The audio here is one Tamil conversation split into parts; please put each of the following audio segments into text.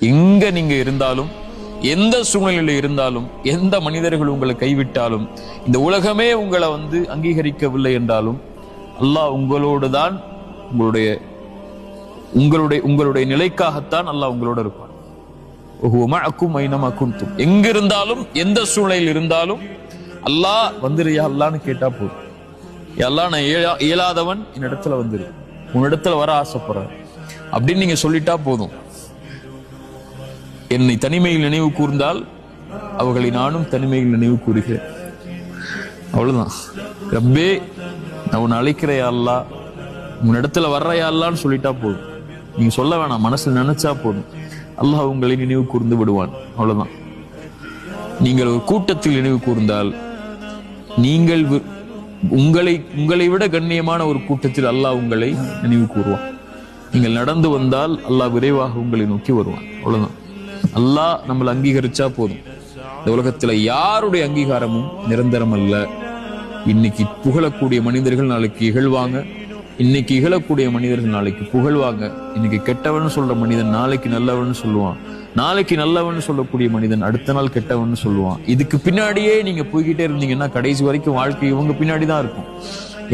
எங்க நீங்க இருந்தாலும் எந்த சூழ்நிலையில இருந்தாலும் எந்த மனிதர்கள் உங்களை கைவிட்டாலும் இந்த உலகமே உங்களை வந்து அங்கீகரிக்கவில்லை என்றாலும் அல்லாஹ் உங்களோடு தான் உங்களுடைய உங்களுடைய உங்களுடைய நிலைக்காகத்தான் அல்லாஹ் உங்களோட இருப்பான். அக்கும் ஐனமா குந்தும் எங்க இருந்தாலும் எந்த சூழ்நிலையில் இருந்தாலும் அல்லாஹ் வந்துருயா அல்லான்னு கேட்டா போதும். எல்லாம் நான் இயலா இயலாதவன் என்னிடத்துல வந்துரு. உன்னிடத்துல வர ஆசைப்படுறேன். அப்படின்னு நீங்க சொல்லிட்டா போதும். என்னை தனிமையில் நினைவு கூர்ந்தால் அவர்களை நானும் தனிமையில் நினைவு கூறுகிறேன். அவ்வளவுதான். ரப்பே நான் உன்னை அழைக்கிறையா அல்லா? உன்னிடத்துல வர்றையா அல்லான்னு சொல்லிட்டா போதும். நீங்க சொல்ல வேணாம் மனசுல நினைச்சா போதும். அல்லாஹ் உங்களை நினைவு கூர்ந்து விடுவான். அவ்வளவுதான். நீங்கள் ஒரு கூட்டத்தில் நினைவு கூர்ந்தால் நீங்கள் வி- உங்களை உங்களை விட கண்ணியமான ஒரு கூட்டத்தில் அல்லாஹ் உங்களை நினைவு கூறுவான். நீங்கள் நடந்து வந்தால் அல்லாஹ் விரைவாக உங்களை நோக்கி வருவான். அவ்வளவுதான். அல்லாஹ் நம்மளை அங்கீகரிச்சா போதும். இந்த உலகத்துல யாருடைய அங்கீகாரமும் நிரந்தரம் அல்ல. இன்னைக்கு புகழக்கூடிய மனிதர்கள் நாளைக்கு இகழ்வாங்க. இன்னைக்கு இகழக்கூடிய மனிதர்கள் நாளைக்கு புகழ்வாங்க. இன்னைக்கு கெட்டவன் சொல்ற மனிதன் நாளைக்கு நல்லவன் சொல்லுவான். நாளைக்கு நல்லவன் சொல்லக்கூடிய மனிதன் அடுத்த நாள் கெட்டவன் சொல்லுவான். இதுக்கு பின்னாடியே நீங்க போய்கிட்டே இருந்தீங்கன்னா கடைசி வரைக்கும் வாழ்க்கை இவங்க பின்னாடி தான் இருக்கும்.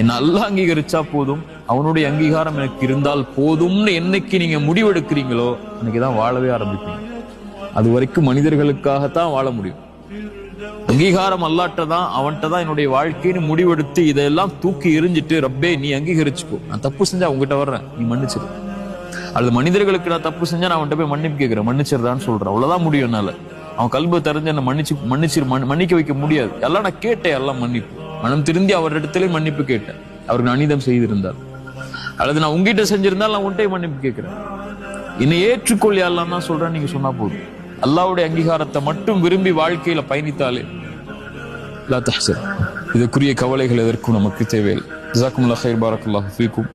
என்ன நல்லா அங்கீகரிச்சா போதும். அவனுடைய அங்கீகாரம் எனக்கு இருந்தால் போதும்னு என்னைக்கு நீங்க முடிவெடுக்கிறீங்களோ அன்னைக்கு தான் வாழவே ஆரம்பிப்பீங்க. அது வரைக்கும் மனிதர்களுக்காகத்தான் வாழ முடியும். அங்கீகாரம் அல்லாட்ட தான் அவன்கிட்ட தான் என்னுடைய வாழ்க்கைன்னு முடிவெடுத்து இதெல்லாம் தூக்கி எரிஞ்சிட்டு ரப்பே நீ அங்கீகரிச்சுக்கோ. நான் தப்பு செஞ்சா உங்ககிட்ட வர்றேன். நீ மன்னிச்சிரு அல்லது மனிதர்களுக்கு நான் தப்பு செஞ்சா நான் அவன்கிட்ட போய் மன்னிப்பு கேட்கிறேன். மன்னிச்சிருதான்னு சொல்றேன். அவ்வளவுதான் முடியும் என்னால. அவன் கல்பு தெரிஞ்சு என்ன மன்னிச்சு மன்னிச்சிரு மன்னிக்க வைக்க முடியாது. எல்லாம் நான் கேட்டேன் எல்லாம் மன்னிப்பு. மனம் திருந்தி அவரிடத்திலே மன்னிப்பு கேட்டேன். அவருக்கு நான் அநீதம் செய்திருந்தார். அல்லது நான் உங்ககிட்ட செஞ்சிருந்தால் நான் உன்கிட்ட மன்னிப்பு கேட்கிறேன். என்னை ஏற்றுக்கொள்ளி எல்லாம் தான் சொல்றேன் நீங்க சொன்னா போதும். அல்லாவுடைய அங்கீகாரத்தை மட்டும் விரும்பி வாழ்க்கையில பயணித்தாலே இதுக்குரிய கவலைகள் எதற்கும் நமக்கு தேவையில்லை. ஜசாக்குமுல்லா ஹைர் பாரக்குல்லாஹு ஃபீக்கும்.